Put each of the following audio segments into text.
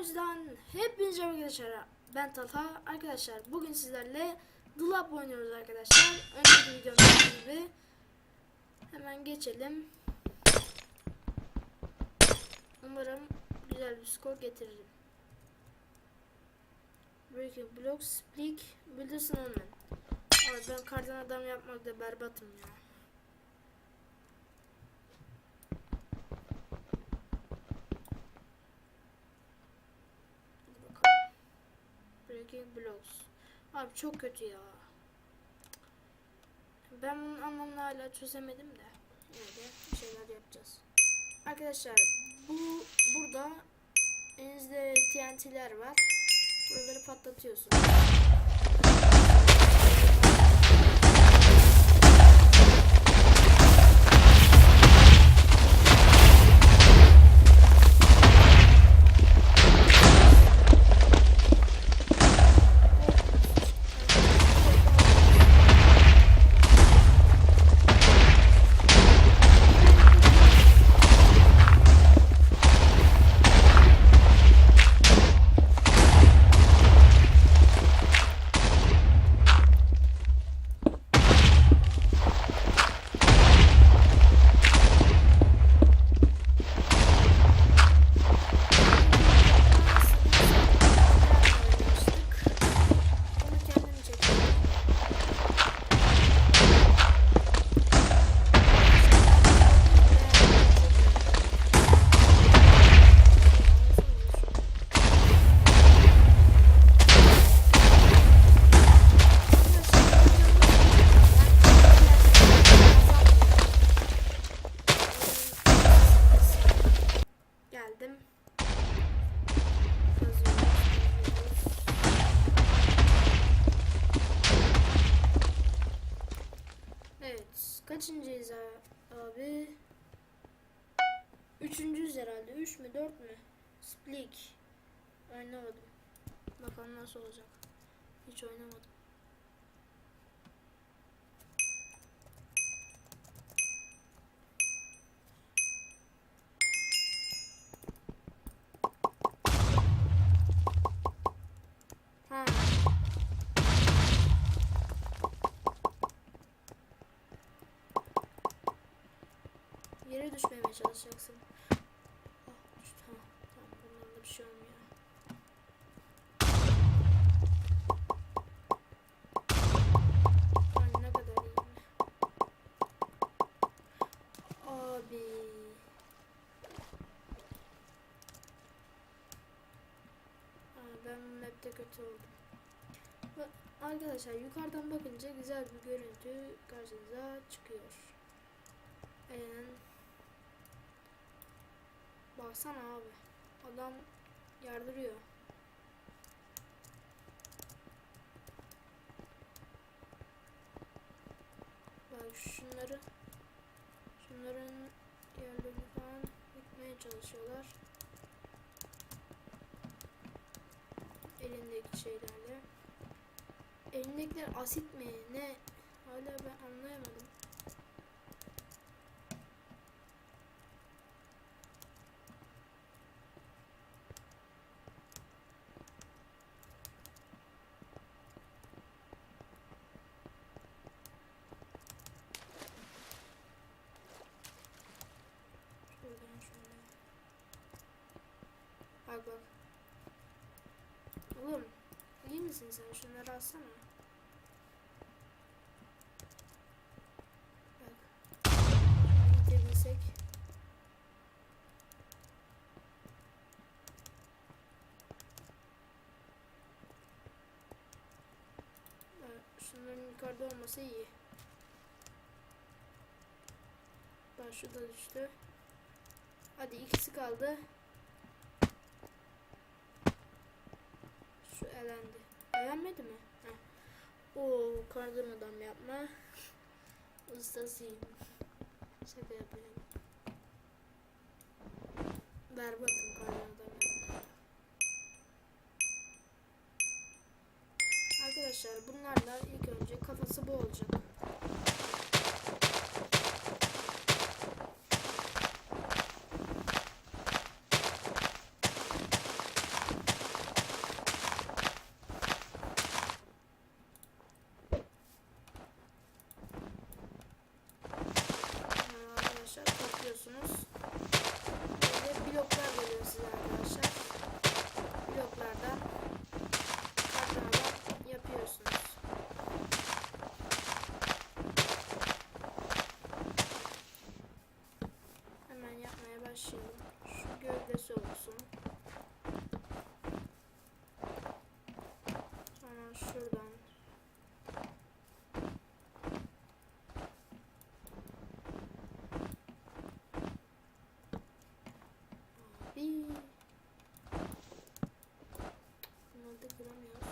yüzden hepinize arkadaşlar. Ben Talha. Arkadaşlar bugün sizlerle Dolap oynuyoruz arkadaşlar. Önceki videomda gibi. Hemen geçelim. Umarım güzel bir skor getiririm. Breaking Blocks Split Builders'ın olmayan Abi ben kardan adam yapmakta berbatım ya Hadi bakalım. Breaking Blocks. Abi çok kötü ya. Ben bunun anlamını hala çözemedim de. Yine de şeyler yapacağız. Arkadaşlar bu burada elinizde TNT'ler var. Buraları patlatıyorsunuz. Üçüncüyüz herhalde. Üç mü dört mü? Splik. Oynamadım. Bakalım nasıl olacak. Hiç oynamadım. Ha. Yere düşmemeye çalışacaksın. Ah düştü. Tamam. Tamam. Bundan da bir şey olmuyor. Ay ne kadar iyi. Abi. Aa, ben bu map'te kötü oldum. Arkadaşlar yukarıdan bakınca güzel bir görüntü karşınıza çıkıyor. Aynen. Baksana abi. Adam yardırıyor. Bak şunları şunların yerlerini falan yıkmaya çalışıyorlar. Elindeki şeylerle. Elindekiler asit mi? Ne? Hala ben anlayamadım. Şuradan şöyle. Bak bak. Oğlum iyi misin sen? Şunları alsana. Bak. Gidebilsek. Şunların yukarıda olması iyi. Bak şu da düştü. Hadi ikisi kaldı. Şu elendi. Elenmedi mi? Heh. Oo kardan adam yapma. Ustasıyım. Şaka yapıyorum. Berbatım kardan adam yapma. Arkadaşlar bunlarla ilk önce kafası bu olacak. geldi kıramıyoruz.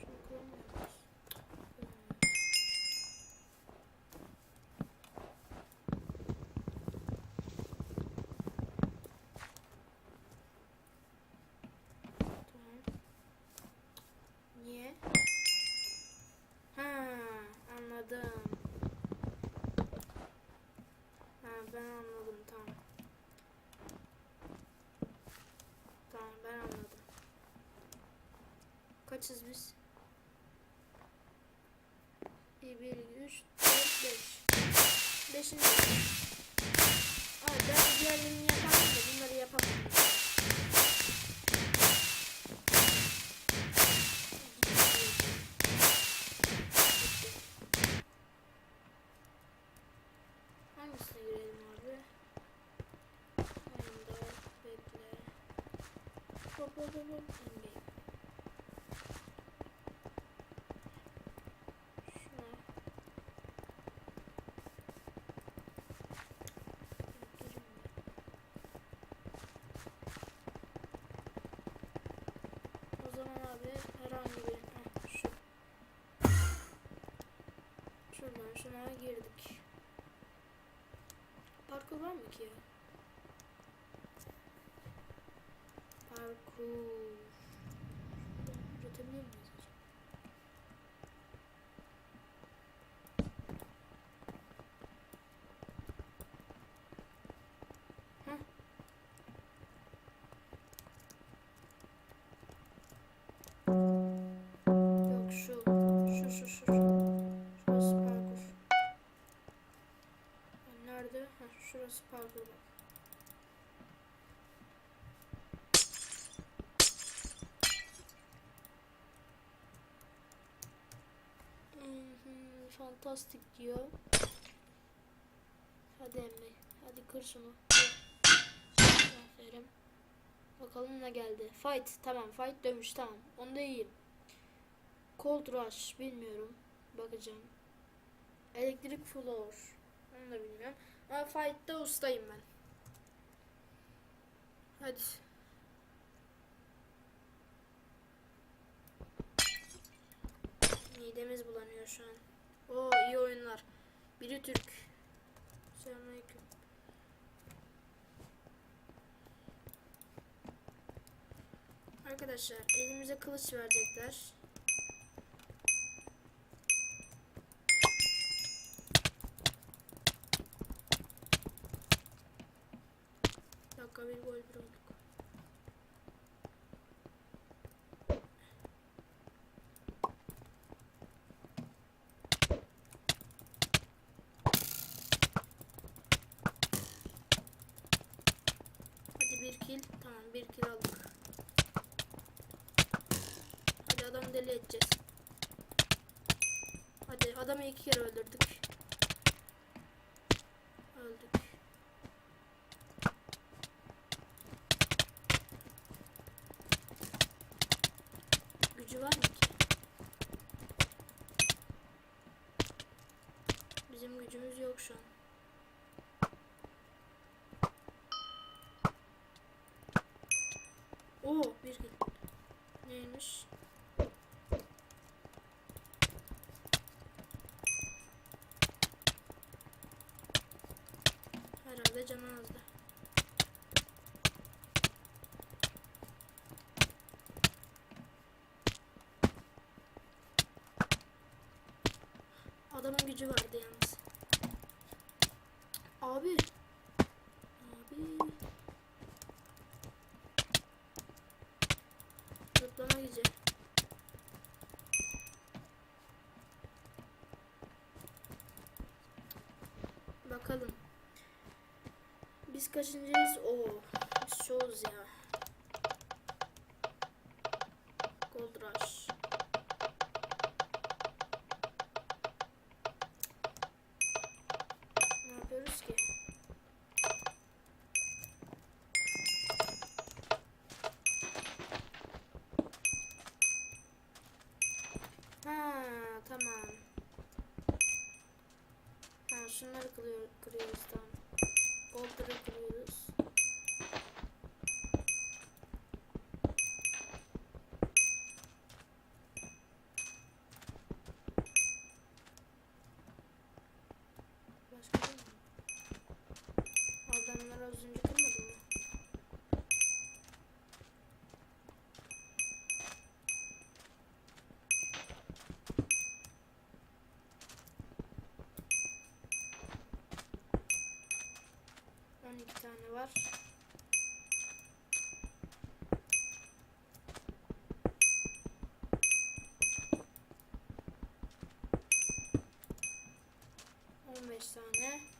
Şunu kıramıyoruz. Kıramıyoruz. Tamam. Niye? Ha, anladım. Ha, ben anladım tamam. Tamam ben anladım. Kaçız biz? 1, 2, 3, 4, 5. Beşinci. Abi ben diğerlerini yapamam da bunları yapamam. Hangisine girelim Şuna girdik. Parkur var mı ki? Parkur. Mhm, Fantastik diyor. Hadi emmi. Hadi kır şunu. Aferin. Bakalım ne geldi. Fight. Tamam. Fight dövüş. Tamam. Onda iyiyim. Cold Rush. Bilmiyorum. Bakacağım. Elektrik Floor. Onu da bilmiyorum. Ama fight'ta ustayım ben. Hadi. Midemiz bulanıyor şu an. Oo iyi oyunlar. Biri Türk. Selamünaleyküm. Arkadaşlar elimize kılıç verecekler. Dakika bir gol bir olduk. Hadi bir kill. Tamam bir kill aldık. Hadi adamı deli edeceğiz. Hadi adamı iki kere öldürdük. Öldük. Gücü var mı ki? Bizim gücümüz yok şu an. Oo bir kill. Neymiş? Herhalde canı azdı. Adamın gücü vardı yalnız. Abi. Abi. Zıplama gücü. Bakalım. Biz kaçıncıyız? Oo. Biz çoğuz ya. Şunları kırıyor, 12 tane var. On beş tane.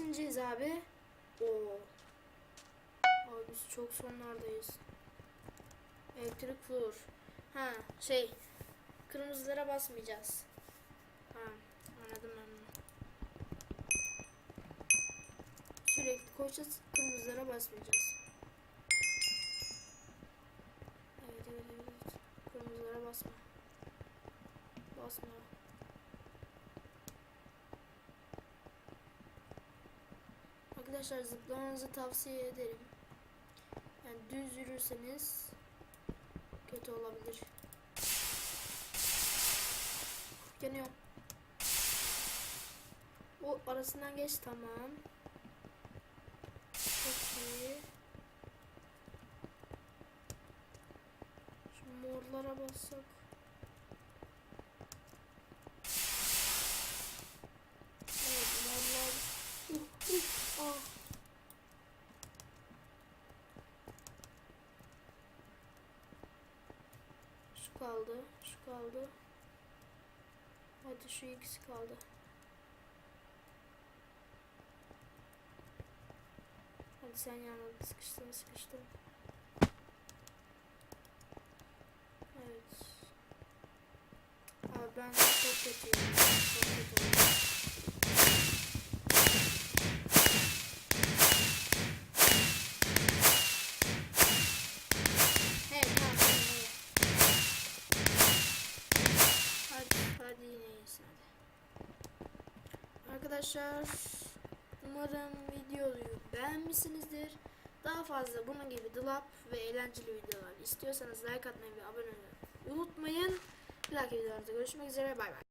Kaçıncıyız abi? Oo. Abi biz çok sonlardayız Elektrik flor. Ha şey kırmızılara basmayacağız. Ha anladım ben bunu. Sürekli koşacağız kırmızılara basmayacağız. Evet evet. evet. Kırmızılara basma. Basma. Arkadaşlar zıplamanızı tavsiye ederim. Yani düz yürürseniz kötü olabilir. Yanıyor. O arasından geç tamam. Çok iyi. Şu morlara bassak. Evet morlar. Uh, uh, ah. Şu kaldı. Şu kaldı. Hadi şu ikisi kaldı. Hadi sen yanına sıkıştın sıkıştın. Evet. Abi ben çok kötüyüm. Çok kötüyüm. Hey tamam tamam hey. Hadi, hadi yine iyisin hadi. Arkadaşlar, umarım videoyu beğenmişsinizdir. Daha fazla bunun gibi dolap ve eğlenceli videolar istiyorsanız like atmayı ve abone olmayı unutmayın. Bir dahaki videolarda görüşmek üzere. Bay bay.